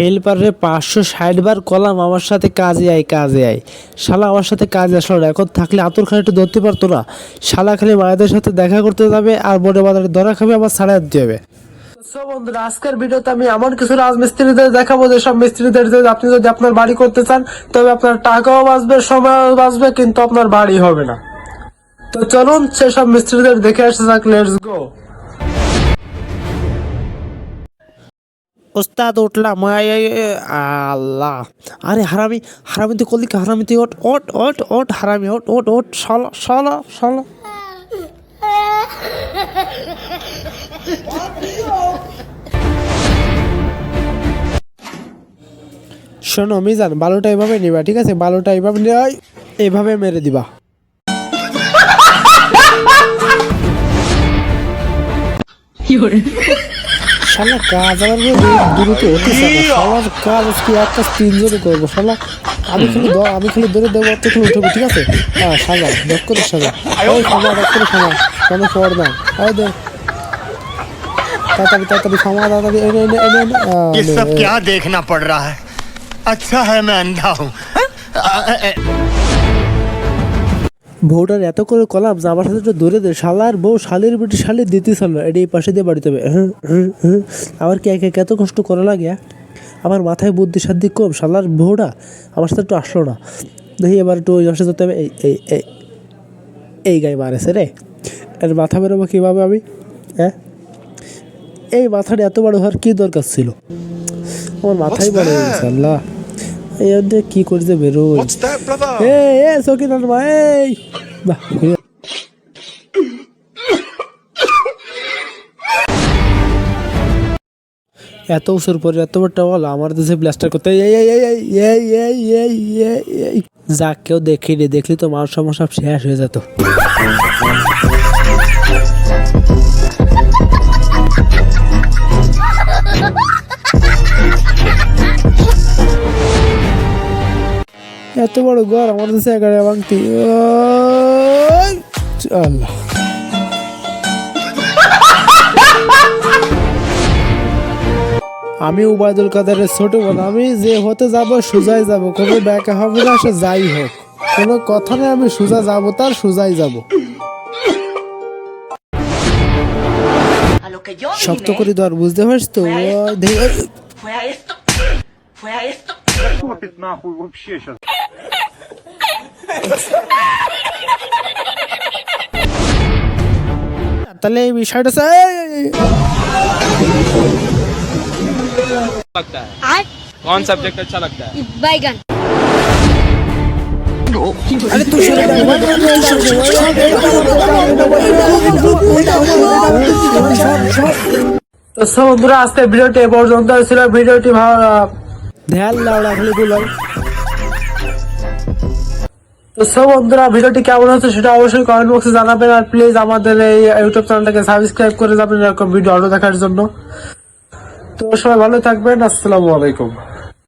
হেল্পারে পাঁচশো ষাট বার কলাম আমার সাথে কাজে আয় কাজে আয়। শালা আমার সাথে কাজে আসলো না, এখন থাকলে আতর খালি একটু ধরতে পারতো না। শালা খালি মায়েদের সাথে দেখা করতে যাবে আর বড় বাজারে ধরা খাবে, আবার ছাড়া দিতে হবে। বন্ধুরা, আজকের ভিডিওতে আমি এমন কিছু রাজমিস্ত্রিদের দেখাবো যে সব মিস্ত্রিদের আপনি যদি আপনার বাড়ি করতে চান, তবে আপনার টাকাও বাঁচবে, সময়ও বাঁচবে, কিন্তু আপনার বাড়ি হবে না। তো চলুন, সেসব মিস্ত্রিদের দেখে আসা যাক লেটস গো ওস্তাদ আয়, আল্লাহ। আরে হারামি হারামি তুই করলি কি? তুই ওট ওট ওট ওট হারামি ওট ওট ওট সলা সলা সলা। শোনো মিজান বালুটা এভাবে নিবা ঠিক আছে? বালুটা এভাবে নিয়ে এভাবে মেরে দিবা। শালা কাজ আমার দ্রুত হতেছে না শালার কাজ আজকে এক কাজ তিনজনে করবো শালা আমি খালি দ- আমি খালি ধরে দেবো তো খালি উঠবো ঠিক আছে হ্যাঁ সাজা দেখ করে সাজা ওই সাজা দেখ করে সাজা কেন পড় না ওই দে তাড়াতাড়ি তাড়াতাড়ি সামা তাড়াতাড়ি এনে এনে এনে এনে আহ, ये নে, सब এ। क्या देखना पड़ रहा है अच्छा है मैं अंधा हूँ বউটার এত করে কলাম যে আমার সাথে একটু দূরে দে। শালার বউ শালের বেটি শালের দিতেছিল না। এটা এই পাশে দিয়ে বাড়িতে হবে। আবার কে একে এত কষ্ট করা লাগে হ্যাঁ? আমার মাথায় বুদ্ধি সাদ্ধি কম। শালার বউটা আমার সাথে একটু আসলো না। দেখি এবার একটু ওই যেতে হবে। এই এই এই এই গায়ে মারেছে রে। এর মাথা বেরোবো কীভাবে আমি? হ্যাঁ? এই মাথাটা এত বড় হওয়ার কী দরকার ছিল? আমার মাথায় বড় হয়ে গেছে আল্লাহ। এই কি করছে বেরোল এ এ সকিন আনবা এই এত বছর পরে এত বড় টাওয়াল আমার দেশে ব্লাস্টার করতে এই এই যা কেউ দেখিনি দেখলি তো মার সমস্যা সব শেষ হয়ে যেত। এত বড় ঘর আমার দেশে এগারো ভাঙতি ওই, আল্লাহ। আমি উবায়দুল কাদারের ছোট বোন আমি যে হতে যাব সোজাই যাব কোনো ব্যাকা হবে না সে যাই হোক। কোনো কথা নেই আমি সোজা যাব তার সোজাই যাব। শক্ত করে ধর বুঝতে পারছিস তো? Топит нахуй вообще сейчас. तले शर्ट से। आज कौन सब्जेक्ट अच्छा लगता है? बैगन। अरे तू शुरू कर मैं बोल रहा हूँ तो सब बुरा आस्ते वीडियो टेप और जानता है इसलिए वीडियो टेप ধ্যান লাউড়া খালি গুলো তো সব বন্ধুরা, ভিডিওটি কেমন হচ্ছে সেটা অবশ্যই কমেন্ট বক্সে জানাবেন আর প্লিজ আমাদের এই ইউটিউব চ্যানেলটাকে সাবস্ক্রাইব করে যাবেন এরকম ভিডিও আরও দেখার জন্য। তো সবাই ভালো থাকবেন, আসসালামু আলাইকুম।